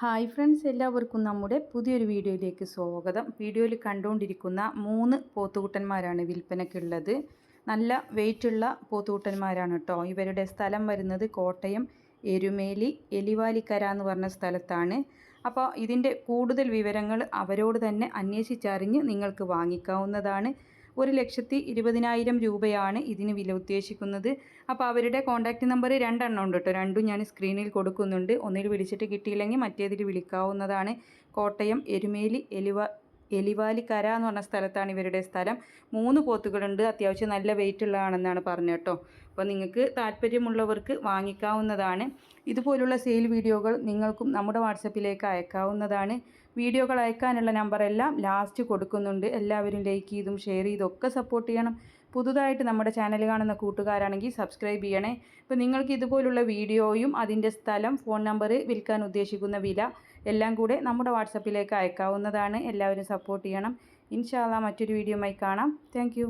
Hi friends എല്ലാവർക്കും നമ്മുടെ പുതിയൊരു വീഡിയോയിലേക്ക് സ്വാഗതം. വീഡിയോയിൽ കണ്ടുകൊണ്ടിരിക്കുന്ന മൂന്ന് പോത്തുകുട്ടന്മാരാണ് വിൽപ്പനയ്ക്കുള്ളത് നല്ല വെയിറ്റുള്ള പോത്തുകുട്ടന്മാരാണ് കേട്ടോ. ഇവരുടെ സ്ഥലം വരുന്നത് കോട്ടയം എരുമേലി എലിവാലിക്കര എന്ന് പറഞ്ഞ സ്ഥലത്താണ്. അപ്പോൾ ഇതിന്റെ കൂടുതൽ വിവരങ്ങൾ അവരോട് തന്നെ അന്വേഷിച്ചറിഞ്ഞ് നിങ്ങൾക്ക് വാങ്ങിക്കാവുന്നതാണ്. ഒരു ലക്ഷത്തി ഇരുപതിനായിരം രൂപയാണ് ഇതിന് വില ഉദ്ദേശിക്കുന്നത്. അപ്പോൾ അവരുടെ കോൺടാക്റ്റ് നമ്പർ രണ്ടെണ്ണം ഉണ്ട് കേട്ടോ രണ്ടും ഞാൻ സ്ക്രീനിൽ കൊടുക്കുന്നുണ്ട്. ഒന്നിൽ വിളിച്ചിട്ട് കിട്ടിയില്ലെങ്കിൽ മറ്റേതിൽ വിളിക്കാവുന്നതാണ്. കോട്ടയം എരുമേലി എലിവ എലിവാലിക്കര എന്ന് പറഞ്ഞ സ്ഥലത്താണ് ഇവരുടെ സ്ഥലം. മൂന്ന് പോത്തുകളുണ്ട്. അത്യാവശ്യം നല്ല വെയിറ്റ് ഉള്ളതാണെന്നാണ് പറഞ്ഞത് കേട്ടോ. അപ്പോൾ നിങ്ങൾക്ക് താല്പര്യമുള്ളവർക്ക് വാങ്ങിക്കാവുന്നതാണ്. ഇതുപോലുള്ള സെയിൽ വീഡിയോകൾ നിങ്ങൾക്കും നമ്മുടെ വാട്സപ്പിലേക്ക് അയക്കാവുന്നതാണ്. വീഡിയോകൾ അയക്കാനുള്ള നമ്പറെല്ലാം ലാസ്റ്റ് കൊടുക്കുന്നുണ്ട്. എല്ലാവരും ലൈക്ക് ചെയ്തും ഷെയർ ചെയ്തും ഒക്കെ സപ്പോർട്ട് ചെയ്യണം. പുതുതായിട്ട് നമ്മുടെ ചാനൽ കാണുന്ന കൂട്ടുകാരാണെങ്കിൽ സബ്സ്ക്രൈബ് ചെയ്യണേ. ഇപ്പോൾ നിങ്ങൾക്ക് ഇതുപോലുള്ള വീഡിയോയും അതിന്റെ സ്ഥലം ഫോൺ നമ്പർ വിൽക്കാൻ ഉദ്ദേശിക്കുന്ന വില എല്ലാം കൂടെ നമ്മുടെ വാട്സപ്പിലേക്ക് അയക്കാവുന്നതാണ്. എല്ലാവരും സപ്പോർട്ട് ചെയ്യണം. ഇൻഷാല്ല മറ്റൊരു വീഡിയോയുമായി കാണാം. താങ്ക്